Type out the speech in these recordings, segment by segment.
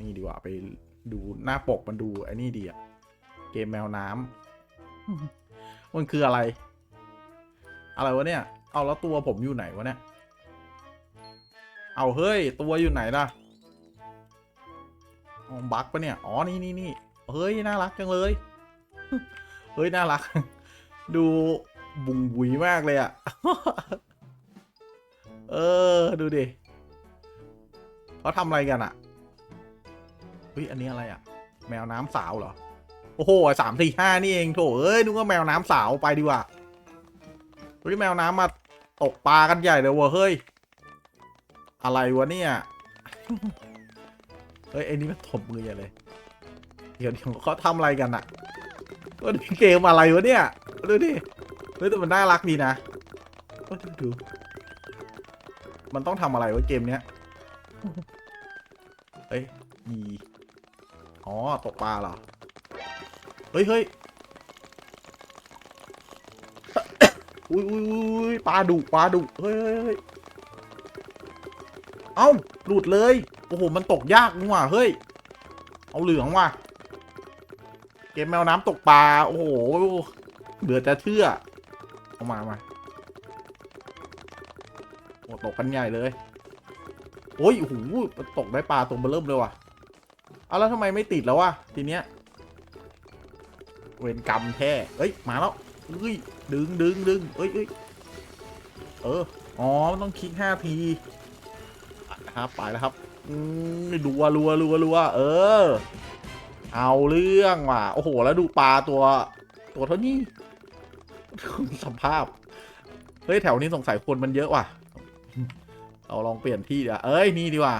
นี่ดีกว่าไปดูหน้าปกมันดูไอ้นี่ดีอะเกมแมวน้ำมันคืออะไร อะไรวะเนี่ย เอาแล้วตัวผมอยู่ไหนวะเนี่ย เอาเฮ้ย ตัวอยู่ไหนล่ะอ๋อบั๊กปะเนี่ย อ๋อ นี่นี่นี่เฮ้ย น่ารักจังเลย เฮ้ย น่ารัก ดูบุงบุยมากเลยอะเออ ดูดิเขาทำอะไรกันอะ ฮ้ยอันนี้อะไรอะแมวน้ำสาวเหรอ โอ้โหสามสี่ห้านี่เองโถเอ้ยนึกว่าแมวน้ำสาวไปดีกว่าเฮ้ยแมวน้ำมาตกปลากันใหญ่เลยเวะเฮ้ย อะไรวะเนี่ยเฮ้ยไอ้นี่มันถมมือใหญ่เลย เดี๋ยวเดี๋ยวเขาทำอะไรกันอะว่าเกมอะไรวะเนี่ยดูดิเฮ้ยแต่มันน่ารักดีนะดูมันต้องทำอะไรวะเกมเนี้ยเฮ้ยมี อ๋อตกปลาเหรอ เฮ้ยเฮ้ยอุ้ยอุ้ยอุ้ยปลาดุปลาดุเฮ้ยเฮ้ยเอ้าหลุดเลย โอ้โห มันตกยากนี่หว่าเฮ้ย เอาเหลืองว่ะ เกมแมวน้ำตกปลา โอ้โหเหลือจะเชื่อเอามามาโอ้ตกกันใหญ่เลย โอ้ยโอ้โหตกได้ปลาตัวเบอเริ่มเลยว่ะ เอาแล้วทำไมไม่ติดแล้ววะทีเนี้ยเวรกรรมแท้เอ้ยมาแล้วเฮ้ยดึงดึงดึงเอ้ยเอ้ยเอออ๋อต้องคลิกห้าทีนะครับไปแล้วครับอืมรัวรัวรัวรัวเออ เอาเรื่องว่ะโอ้โหแล้วดูปลาตัว ตัวเท่านี้สภาพเฮ้ยแถวนี้สงสัยคนมันเยอะว่ะ เราลองเปลี่ยนที่ดีกว่าเอ้ยนี่ดีกว่า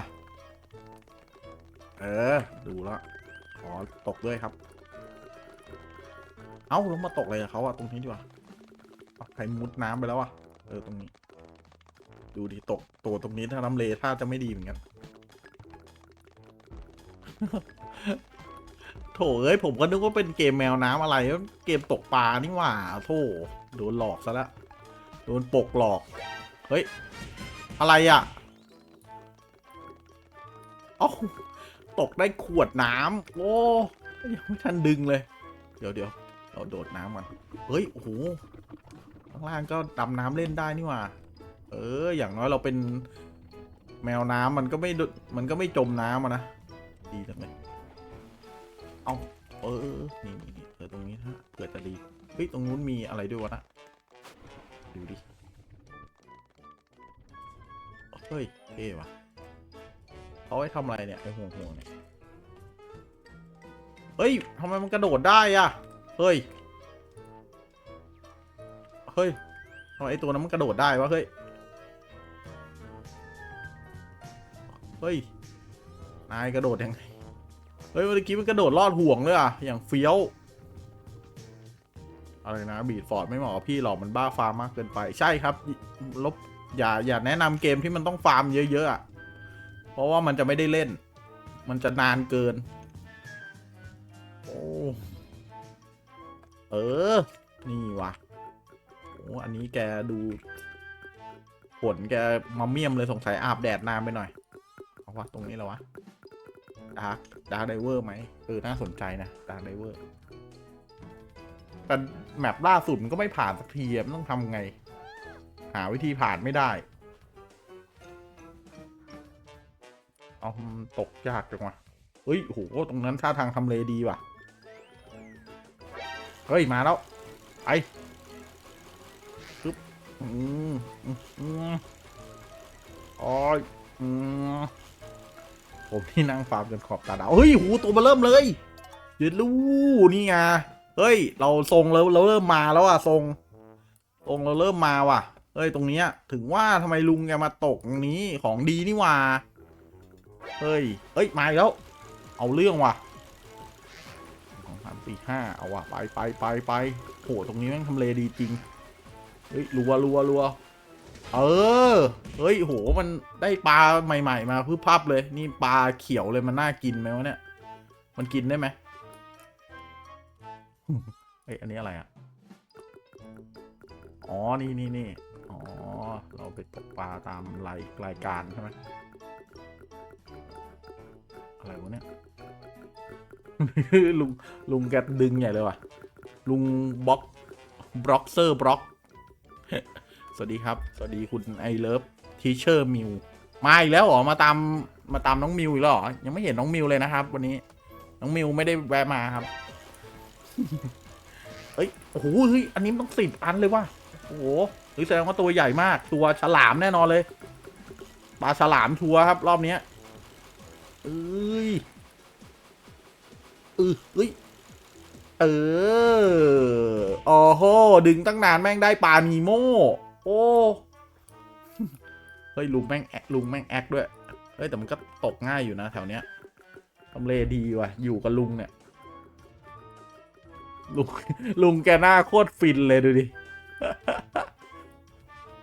เออ ดูแล้วขอตกด้วยครับ เอ้าล้วมาตกอะไรกับเขาอะตรงนี้ดีกว่าใครมุดน้ำไปแล้วอะเออตรงนี้ ดูดิตกตัวตรงนี้ถ้าน้ำเลถ้าจะไม่ดีเหมือนกันโถเอ้ยผมก็นึกว่าเป็นเกมแมวน้ำอะไรเกมตกปลานี่หว่าโถโดนหลอกซะแล้วโดนปกหลอก เฮ้ย อะไรอะอ้า ตกได้ขวดน้ำโอ้ยังไม่ทันดึงเลย เดี๋ยวเดี๋ยวเราโดดน้ำมันเฮ้ยโอ้โหข้างล่างก็ดำน้ำเล่นได้นี่หว่า เออ อย่างน้อยเราเป็นแมวน้ำมันก็ไม่โดมันก็ไม่จมน้ำอะนะดีจังเลยเอาเออนี่นี่นี่เออตรงนี้นะเผื่อจะดีเฮ้ยตรงนู้นมีอะไรด้วยวะนะดูดิเฮ้ยเท่ว่ะ เขาให้ทำอะไรเนี่ยไอ้ห่วงห่วงๆเนี่ยเฮ้ยทำไมมันกระโดดได้อะเฮ้ย เฮ้ยทำไมไอตัวนั้นมันกระโดดได้วะเฮ้ย เฮ้ย นายกระโดดยังไง เฮ้ยเมื่อกี้มันกระโดดลอดห่วงเลยอะอย่างเฟี้ยว อะไรนะบีดฟอร์ดไม่เหมาะกับพี่หรอกมันบ้าฟาร์มมากเกินไป ใช่ครับ ลบอย่าอย่าแนะนำเกมที่มันต้องฟาร์มเยอะๆอะ ราะว่ามันจะไม่ได้เล่น มันจะนานเกิน โอ้เออ นี่วะโอ้อันนี้แกดู ผลแกมาเมี่ยมเลยสงสัยอาบแดดนานไปหน่อย เอาวะตรงนี้แล้ววะดาร์กดาร์กไดเวอร์ไหมเออ น่าสนใจนะดาร์กไดเวอร์แต่แมปล่าสุดมันก็ไม่ผ่านสักทีมันต้องทำไง หาวิธีผ่านไม่ได้ เอาตกยากจังวะเฮ้ยโหตรงนั้นท่าทางทำเลดีว่ะ เฮ้ย มาแล้ว ไปปึ๊บอืมอืมอ๋ออืมผมที่นั่งฟาร์มจนขอบตาดาวเฮ้ย หูตัวมาเริ่มเลยเดือดลูนี่ไง เฮ้ย เราทรงแล้วเราเริ่มมาแล้วอะทรงทรงเราเริ่มมาว่ะ เฮ้ย ตรงเนี้ย ถึงว่าทำไมลุงแกมาตกตรงนี้ของดีนี่ว่า เฮ้ยเฮ้ย มาแล้ว เอาเรื่องว่ะสองสามสี่ห้าเอาว่ะ ไปไปไปไปโหตรงนี้แม่งทำเลดีจริง เฮ้ย รัวรัวรัวเออ เฮ้ย โห มันได้ปลาใหม่ ๆ มาพึบพับเลย นี่ปลาเขียวเลย มันน่ากินไหมวะเนี่ย มันกินได้ไหมเฮ้ย อันนี้อะไรอะ อ๋อ นี่นี่นี่อ๋อ เราไปตกปลาตามรายรายการใช่ไหม อะไรวะเนี่ย ลุงลุงแกดึงใหญ่เลยว่ะ ลุงบล็อกบล็อกเซอร์บล็อก สวัสดีครับ สวัสดีคุณไอเลิฟทีเชอร์มิวมาอีกแล้วเหรอ มาตามมาตามน้องมิวอีกแล้วเหรอ ยังไม่เห็นน้องมิวเลยนะครับ วันนี้ น้องมิวไม่ได้แวะมาครับ เอ้ย โอ้โห เฮ้ย อันนี้ต้องสิบอันเลยว่ะ โอ้โหเฮ้ยแสดงว่าตัวใหญ่มาก ตัวฉลามแน่นอนเลย ปลาฉลามชัวร์ครับ รอบเนี้ยเอ้ยเออเฮ้ยเออโอ้โหดึงตั้งนานแม่งได้ปลานีโมโอ้เฮ้ยลุงแม่งแอกลุงแม่งแอคด้วยเฮ้ยแต่มันก็ตกง่ายอยู่นะแถวเนี้ยทำเลดีว่ะ อยู่กับลุงเนี่ยลุงลุงแกหน้าโคตรฟินเลยดูดิ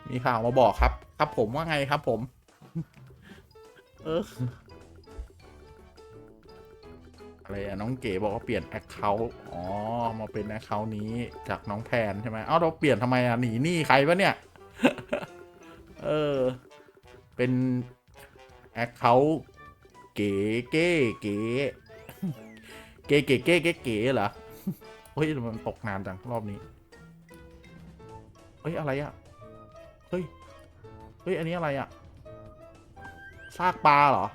มีข่าวมาบอกครับ ครับผมว่าไงครับผม เอออะไรอะน้องเก๋บอกว่าเปลี่ยนแอคเคาท์อ๋อ มาเป็นแอคเคาท์นี้จากน้องแพนใช่ไหมเอ้าเราเปลี่ยนทำไมอะหนีหนี้ใครวะเนี่ย เออ เป็นแอคเคาท์เก๋เก๋เก๋เก๋เก๋เก๋เก๋เก๋เหรอเฮ้ยมันตกนานจังรอบนี้ เฮ้ยอะไรอะเฮ้ย เฮ้ยอันนี้อะไรอะ ซากปลาเหรอ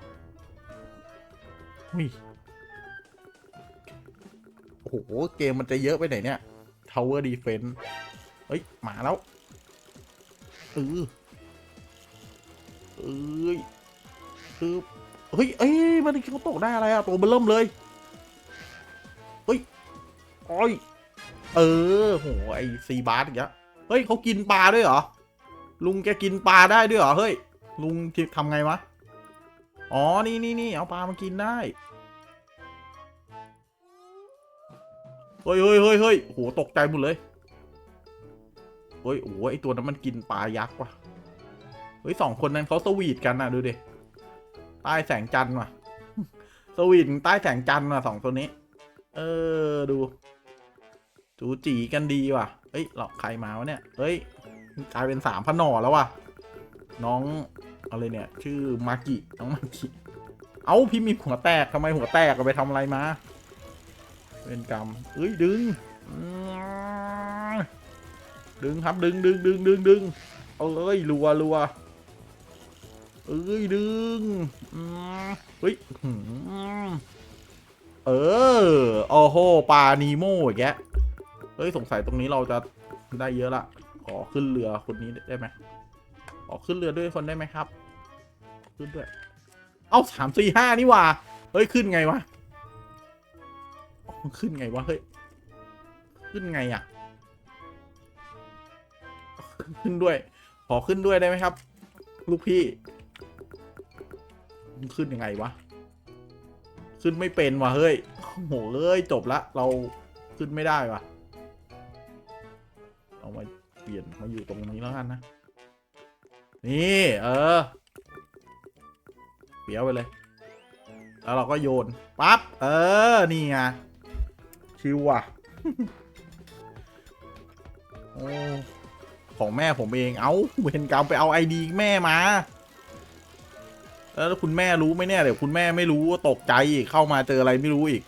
หุ้ยโอ้โห เกมมันจะเยอะไปไหนเนี่ย Tower Defense เฮ้ย มาแล้วเออเอ้ยคือเฮ้ย เอ้ย มันเขาตกได้อะไรอะตัวเบลเริ่มเลย เฮ้ยโอ้ยเออโหไอซีบาร์อีกแล้วเฮ้ยเขากินปลาด้วยเหรอ ลุงแกกินปลาได้ด้วยเหรอ เฮ้ย ลุงทำไงวะ อ๋อ นี่นี่นี่เอาปลามากินได้ เฮ้ยเฮ้ยเฮ้ยเฮ้ยโห ตกใจหมดเลย เฮ้ย โอ้โหไอตัวนั้นมันกินปลายักษ์ว่ะ เฮ้ยสองคนนั้นเขาสวีทกันนะดูดิ ใต้แสงจันทร์ว่ะ สวีทใต้แสงจันทร์ว่ะสองตัวนี้ เออ ดู จูจีกันดีว่ะ เฮ้ยหลอกใครมาวะเนี่ย เฮ้ย กลายเป็นสามพนอแล้วว่ะ น้อง อะไรเนี่ย ชื่อมากิน้องมากิเอ้าพี่มีหัวแตกทำไมหัวแตกเอาไปทำอะไรมาเป็นกรรมเอ้ยดึง ดึงครับดึงดึงดึงดึงดึงเอ้ยรัวรัวเอ้ยดึงเฮ้ยเออโอ้โหปลานีโม่อีกแกเฮ้ยสงสัยตรงนี้เราจะได้เยอะละขอขึ้นเรือคนนี้ได้ไหม อขึ้นเรือด้วยคนได้ไหมครับ ขึ้นด้วย เอ้าสามสี่ห้านี่ว่า เฮ้ยขึ้นไงวะ ขึ้นไงวะ เฮ้ย ขึ้นไงอะ่ะ ขึ้นด้วย ขอขึ้นด้วยได้ไหมครับ ลูกพี่ ขึ้นยังไงวะ ขึ้นไม่เป็นวะเฮ้ยโอ้โหเอ้ยจบละ เราขึ้นไม่ได้วะเอามาเปลี่ยนมาอยู่ตรงนี้แล้วกันนะ นี่เออเปียวไปเลย แล้วเราก็โยนปั๊บเออ นี่ไงชิวอะโอ้ของแม่ผมเอง เอาเวนกรรมไปเอาไอดีแม่มา แล้วคุณแม่รู้ไหมเนี่ย เดี๋ยวคุณแม่ไม่รู้ตกใจอีก เข้ามาเจออะไรไม่รู้อีก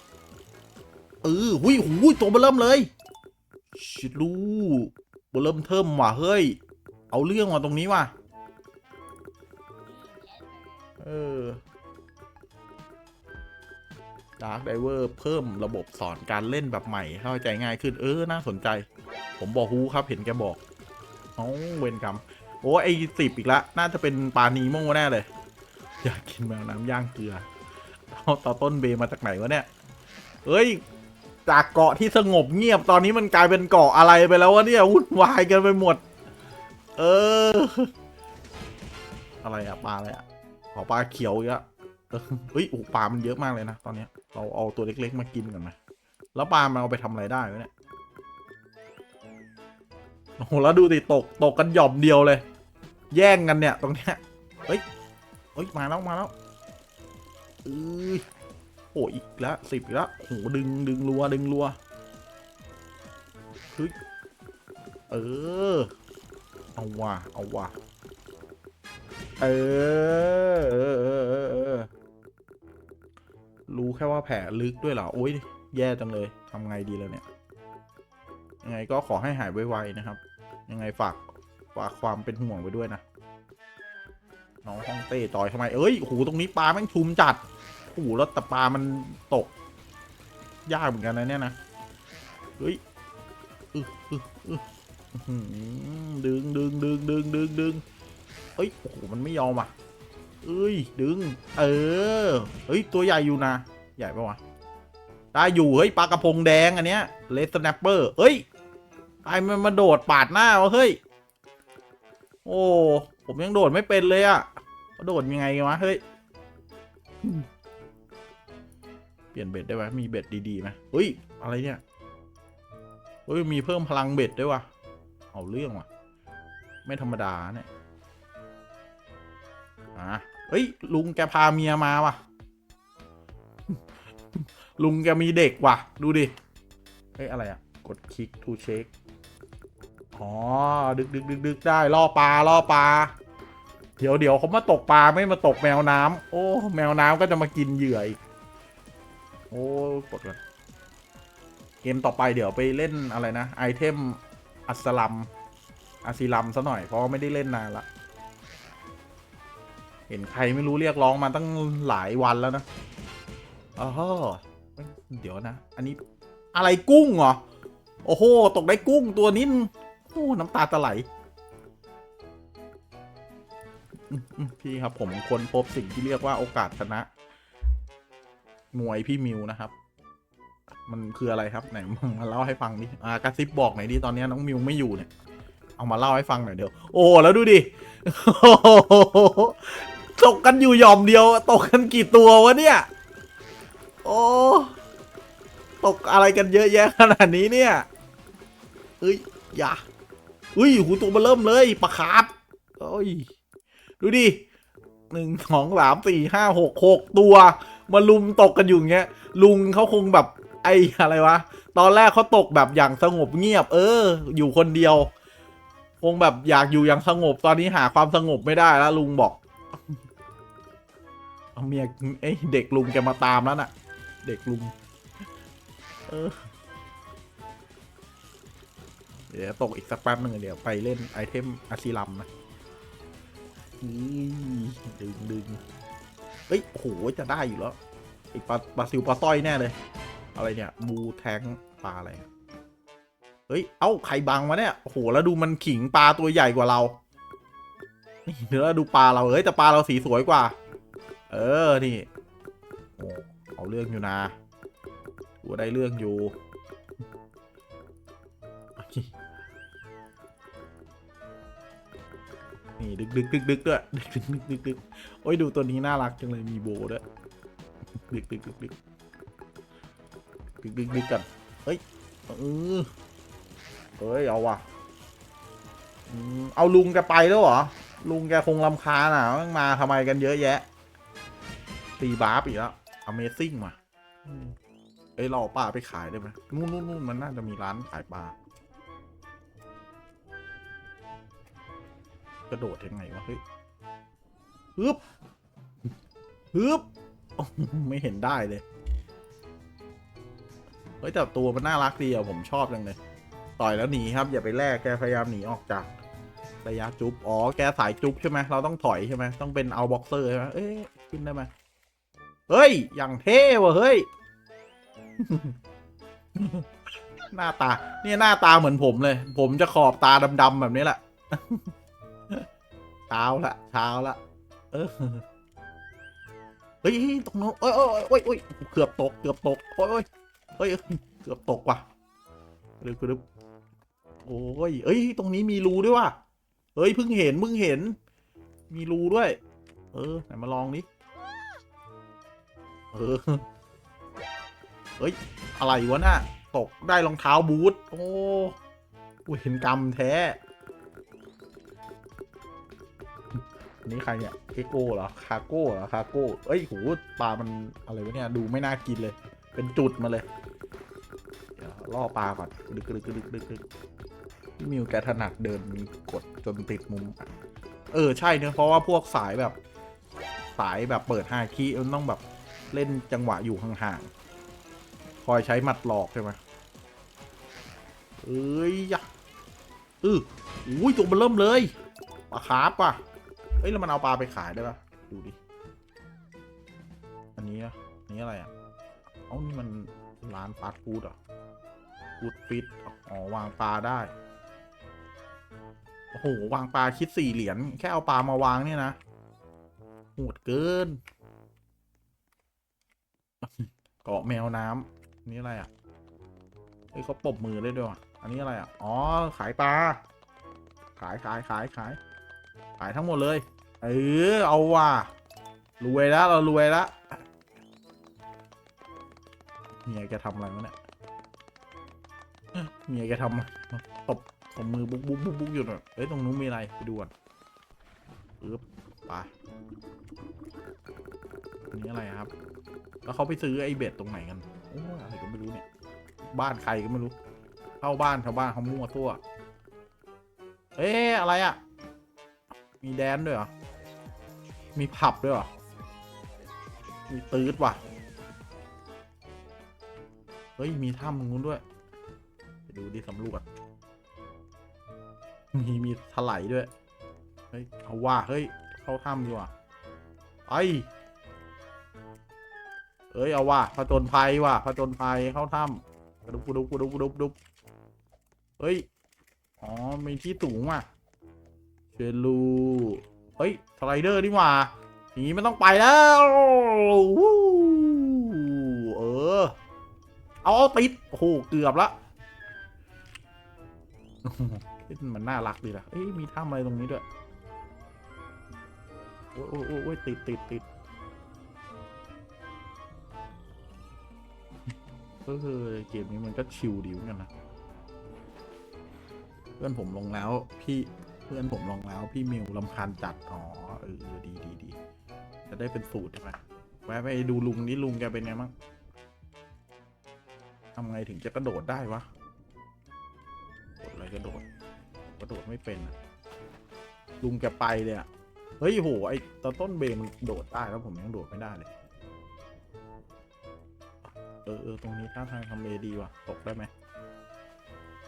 เออหุยหุยตัวเบลเริ่มเลย ชิลูเบลเริ่มเทิมว่ะ เฮ้ย เอาเรื่องว่ะตรงนี้ว่ะ เออ Dark Diver เพิ่มระบบสอนการเล่นแบบใหม่ เข้าใจง่ายขึ้น เออ น่าสนใจ ผมบอกฮูครับ เห็นแกบอกเอเวนกรรม โอ้ไอสิบอีกละ น่าจะเป็นปลานีโม่แน่เลย อยากกินแมวน้ำย่างเกลือเอาต่อต้นเบมาจากไหนวะเนี่ยเฮ้ย จากเกาะที่สงบเงียบตอนนี้มันกลายเป็นเกาะอะไรไปแล้ววะเนี่ยวุ่นวายกันไปหมด เออ อะไรอะปลาอะไรอะ ขอปลาเขียวอีกแล้วเออเฮ้ยโอ้ปลามันเยอะมากเลยนะตอนนี้เราเอาตัวเล็กๆมากินกันไหมแล้วปลามันเอาไปทำอะไรได้เนี่ย โอ้โหแล้วดูดิตกตกกันหย่อมเดียวเลย แย่งกันเนี่ยตรงเนี้ย เฮ้ย เฮ้ยมาแล้วมาแล้วเอ้ยโอ้อีกแล้วสิบอีกแล้วโหดึงดึงรัวดึงรัวเฮ้ยเออ เอาว่ะเอาว่ะ เออเออเออเออเออรู้แค่ว่าแผลลึกด้วยเหรอโอ้ยแย่จังเลยทำไงดีแล้วเนี่ยยังไงก็ขอให้หายไวๆนะครับ ยังไงฝากฝากความเป็นห่วงไว้ด้วยนะน้องฮ่องเต้ต่อยทำไมเอ้ยโอ้โหตรงนี้ปลาแม่งชุมจัดโอ้โหแล้วแต่ปลามันตก ยากเหมือนกันนะเนี่ยนะเฮ้ยอึ๊อึ๊อึ๊อื้อหือดึงดึงดึงดึงดึงดึง เอ้ย โอ้โห มันไม่ยอมอะ เอ้ย ดึง เออ เฮ้ย ตัวใหญ่อยู่นะ ใหญ่ปะวะ ได้อยู่ เฮ้ย ปลากระพงแดงอันเนี้ยเลสแนปเปอร์ เฮ้ยไอ้มันมาโดดปาดหน้าวะเฮ้ย โอ้ ผมยังโดดไม่เป็นเลยอะโดดยังไงวะ เฮ้ย เปลี่ยนเบ็ดได้ไหมมีเบ็ดดีๆไหมเฮ้ย อะไรเนี่ย เฮ้ย มีเพิ่มพลังเบ็ดด้วยวะเอาเรื่องว่ะไม่ธรรมดาเนี่ย อะเฮ้ย ลุงแกพาเมียมาว่ะ ลุงแกมีเด็กว่ะ ดูดิ เฮ้ย อะไรอะ กดคลิก to check อ๋อ ดึกดึกดึกดึกได้ ล่อปลา ล่อปลา เดี๋ยวเดี๋ยวเขามาตกปลาไม่มาตกแมวน้ำโอ้ แมวน้ำก็จะมากินเหยื่ออีก โอ้กดก่อนเกมต่อไปเดี๋ยวไปเล่นอะไรนะ ไอเทมอัสลัมอาซิลัมซะหน่อยเพราะไม่ได้เล่นนานละ เห็นใครไม่รู้เรียกร้องมาตั้งหลายวันแล้วนะอ๋อเอ้ยเดี๋ยวนะ อันนี้อะไรกุ้งเหรอ โอ้โห ตกได้กุ้งตัวนี้โอ้น้ำตาจะไหล พี่ครับผมคนพบสิ่งที่เรียกว่าโอกาสชนะ มวยพี่มิวนะครับ มันคืออะไรครับไหนมาเล่าให้ฟังดิอ่ากระซิบบอกหน่อยดิตอนนี้น้องมิวไม่อยู่เนี่ย เอามาเล่าให้ฟังหน่อยเดี๋ยว โอ้แล้วดูดิ ตกกันอยู่หย่อมเดียว ตกกันกี่ตัววะเนี่ย โอ้ตกอะไรกันเยอะแยะขนาดนี้เนี่ยเฮ้ยอย่าอุ้ยหูตัวมาเริ่มเลยปลาคาร์ฟโอ้ยดูดิหนึ่งสองสามสี่ห้าหกหกตัวมาลุมตกกันอยู่เงี้ย ลุงเขาคงแบบไอ้อะไรวะ ตอนแรกเขาตกแบบอย่างสงบเงียบ เออ อยู่คนเดียว คงแบบอยากอยู่อย่างสงบตอนนี้หาความสงบไม่ได้แล้วลุงบอก เอาเมียไอ้ยเด็กลุงแกมาตามแล้วน่ะ เด็กลุง เออ เดี๋ยวตกอีกสักแป๊บหนึ่งเดี๋ยวไปเล่นไอเทมอาซิลัมนะดึงดึงเฮ้ยโหจะได้อยู่แล้วไอปลาปลาซิวปลาสร้อยแน่เลย อะไรเนี่ย บูแทงปลาอะไร เฮ้ย เอ้าใครบังวะเนี่ยโหแล้วดูมันขิงปลาตัวใหญ่กว่าเรา นี่เดี๋ยวดูปลาเราเฮ้ยแต่ปลาเราสีสวยกว่า เออ นี่เอาเรื่องอยู่นะกูได้เรื่องอยู่นี่ดึกดึกดึกดึกด้วยดึกดึกดึกดึกดึกโอ้ยดูตัวนี้น่ารักจังเลยมีโบด้วยดึกดึกดึกดึกดึกดึกดึกกันเฮ้ยเออเฮ้ยเอาว่ะเอาลุงแกไปแล้วเหรอลุงแกคงลำคาญอะมาทำไมกันเยอะแยะ ตีบาร์ปอีกแล้ว Amazing ว่ะอืมเอ้ยเราเอาปลาไปขายได้ไหมนู่นนู่นนู่นมันน่าจะมีร้านขายปลากระโดดยังไงวะเฮ้ยฮึบฮึบโอ้โหไม่เห็นได้เลย เฮ้ยแต่ตัวมันน่ารักดีอะผมชอบจังเลย ต่อยแล้วหนีครับ อย่าไปแลกแกพยายามหนีออกจากระยะจุ๊บ อ๋อ แกสายจุ๊บใช่ไหม เราต้องถอยใช่ไหม ต้องเป็นเอาบ็อกเซอร์ใช่ไหมเอ๊ะขึ้นได้ไหม เฮ้ย อย่างเท่ว่ะเฮ้ย หน้าตา เนี่ยหน้าตาเหมือนผมเลย ผมจะขอบตาดำๆแบบนี้แหละเช้าละเช้าละ เออเฮ้ยตรงโน้นโอ้ยโอ้ยโอ้ยโอ้ยเกือบตก เกือบตก โอ้ยโอ้ยเฮ้ย เกือบตกว่ะกรึบกรึบโอ้ยเอ้ย ตรงนี้มีรูด้วยว่ะ เฮ้ย เพิ่งเห็น เพิ่งเห็น มีรูด้วย เออ ไหนมาลองดิ เออเฮ้ย อะไรวะน่ะ ตกได้รองเท้าบูทโอ้กูเห็นกรรมแท้อันนี้ใครเนี่ยเกโก้เหรอ คาโก้เหรอ คาโก้ เอ้ยโหปลามันอะไรวะเนี่ย ดูไม่น่ากินเลย เป็นจุดมาเลย เดี๋ยวล่อปลาก่อนดึกดึกดึกดึกดึกพี่มิวแกถนัดเดินกดจนติดมุม เออ ใช่เนอะเพราะว่าพวกสายแบบ สายแบบเปิดฮาคีมันต้องแบบ เล่นจังหวะอยู่ห่างๆ คอยใช้หมัดหลอกใช่ไหมเอ้ยยะอืออุ้ยตัวมันเริ่มเลยปลาคาร์ปว่ะเอ้ยแล้วมันเอาปลาไปขายได้ปะดูดิ อันนี้อะอันนี้อะไรอะ เอ้านี่มันร้านฟาสต์ฟู้ดเหรอฟู้ดฟิตอ๋อวางปลาได้ โอ้โห วางปลาคิดสี่เหรียญ แค่เอาปลามาวางเนี่ยนะโหดเกิน เกาะแมวน้ำนี่อะไรอะเฮ้ยเขาปบมือได้ด้วยว่ะอันนี้อะไรอะ อ๋อ ขายปลา ขายขายขายขาย ขายทั้งหมดเลย เออ เอาว่ะ รวยแล้วเรารวยแล้วเมียแกทำอะไรวะเนี่ย เมียแกทำอะไรตบตบมือบุ๊กบุ๊กบุ๊กบุ๊กอยู่หน่อยเอ้ย ตรงนู้นมีอะไร ไปดูก่อนปึ๊บไปนนี้อะไรครับ แล้วเขาไปซื้อไอ้เบ็ดตรงไหนกันโอ้อะไรก็ไม่รู้เนี่ย บ้านใครก็ไม่รู้ เข้าบ้านชาวบ้านเขามั่วตัวเอ๊ะอะไรอะ่ะ มีแดนด้วยเหรอ มีผับด้วยเหรอ มีตืดว่ะ เฮ้ย มีถ้ำตรงนู้นด้วย ไปดูดิสำรวจ มี มีถลายด้วย เฮ้ย เอาว่า เฮ้ย เข้าถ้ำดีกว่า ไอ เอ้ยเอาว่าผจญภัยว่ะผจญภัยเข้าถ้ำกระดุกกระดุกกระดุกกระดุกกระดุกเฮ้ย อ๋อ มีที่สูงว่ะเชลูเฮ้ยสไลเดอร์นี่ว่าอย่างนี้ไม่ต้องไปแล้ว เออ เอาเอาติด โอ้โห เกือบละมันน่ารักดีนะเอ้ยมีถ้ำอะไรตรงนี้ด้วย โอ้ยโอ้ยโอ้ยโอ้ยติดติดติด ก็คือเกมนี้มันก็ชิลดีเหมือนกันนะ เพื่อนผมลงแล้วพี่เพื่อนผมลงแล้ว พี่มิวลำคาญจัด อ๋อเออดีดีดีจะได้เป็นสูตรใช่ไหมแวะไปดูลุงนี่ลุงแกเป็นไงบ้างทำไงถึงจะกระโดดได้วะกดอะไรกระโดด กระโดดไม่เป็นอะลุงแกไปเลยอะเฮ้ยโหไอตอนต้นเบมันโดดได้แล้วผมยังโดดไม่ได้เลย เออเออตรงนี้ท่าทางทำเลดีว่ะ ตกได้ไหม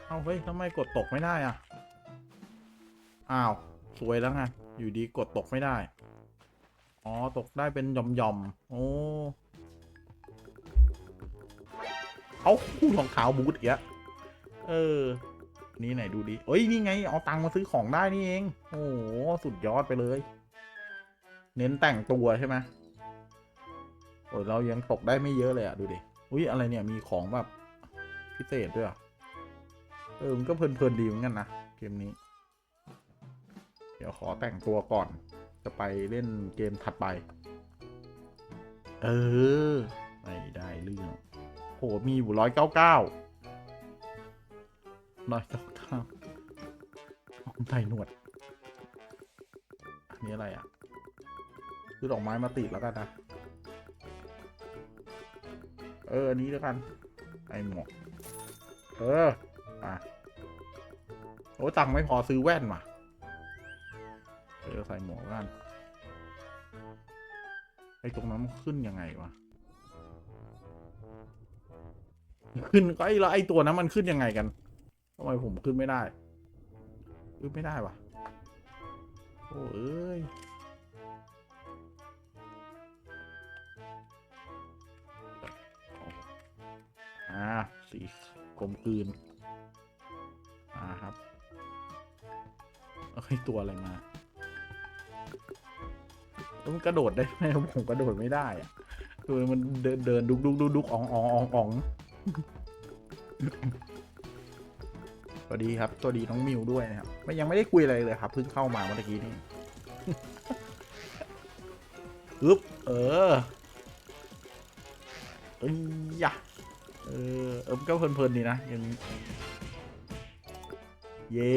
เอาเฮ้ยทำไมกดตกไม่ได้อะ อ้าว สวยแล้วไงอยู่ดีกดตกไม่ได้ อ๋อ ตกได้เป็นหย่อมๆ โอ้ เอาคู่รองเท้าบูทอีกแล้วเออ นี่ไหนดูดิเอ้ย นี่ไง เอาตังค์มาซื้อของได้นี่เอง โอ้โห สุดยอดไปเลย เน้นแต่งตัวใช่ไหมโอ้เรายังตกได้ไม่เยอะเลยอะดูดิ อุ้ยอะไรเนี่ยมีของแบบพิเศษด้วยเอเออมันก็เพลินๆดีเหมือนกันนะเกมนี้ เดี๋ยวขอแต่งตัวก่อน จะไปเล่นเกมถัดไป เออไม่ได้เรื่องโหมีอยู่ร้อยเก้าเก้าร้อยเก้าเก้าใส่หนวดอันนี้อะไรอะซื้อดอกไม้มาติดแล้วกันนะ เออ อันนี้แล้วกัน ไอหมวก เอออะโอ้ตังไม่พอซื้อแว่นว่ะเออใส่หมวกกันไอตรงนั้นมันขึ้นยังไงวะ ขึ้นก็ไอแล้วไอตัวนั้นมันขึ้นยังไงกันทำไมผมขึ้นไม่ได้ ขึ้นไม่ได้วะโอ้เอ้ย อ่าสีกลมกลืนอ่าครับเอ้ยตัวอะไรมาแล้วมันกระโดดได้ไหมผมกระโดดไม่ได้อะคือมันเดินเดินดุกดุกดุกดุกอ๋องอ๋องอ๋องอ๋องสวัสดีครับสวัสดีน้องมิวด้วยนะครับไม่ยังไม่ได้คุยอะไรเลยครับเพิ่งเข้ามาเมื่อกี้นี่อึ๊บเออเอ้ยยะ ออเออก็เพลินๆดีนะยังเย่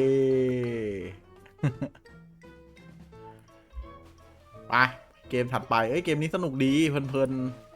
ไป เกมถัดไป เอ้ย เกมนี้สนุกดี เพลินๆ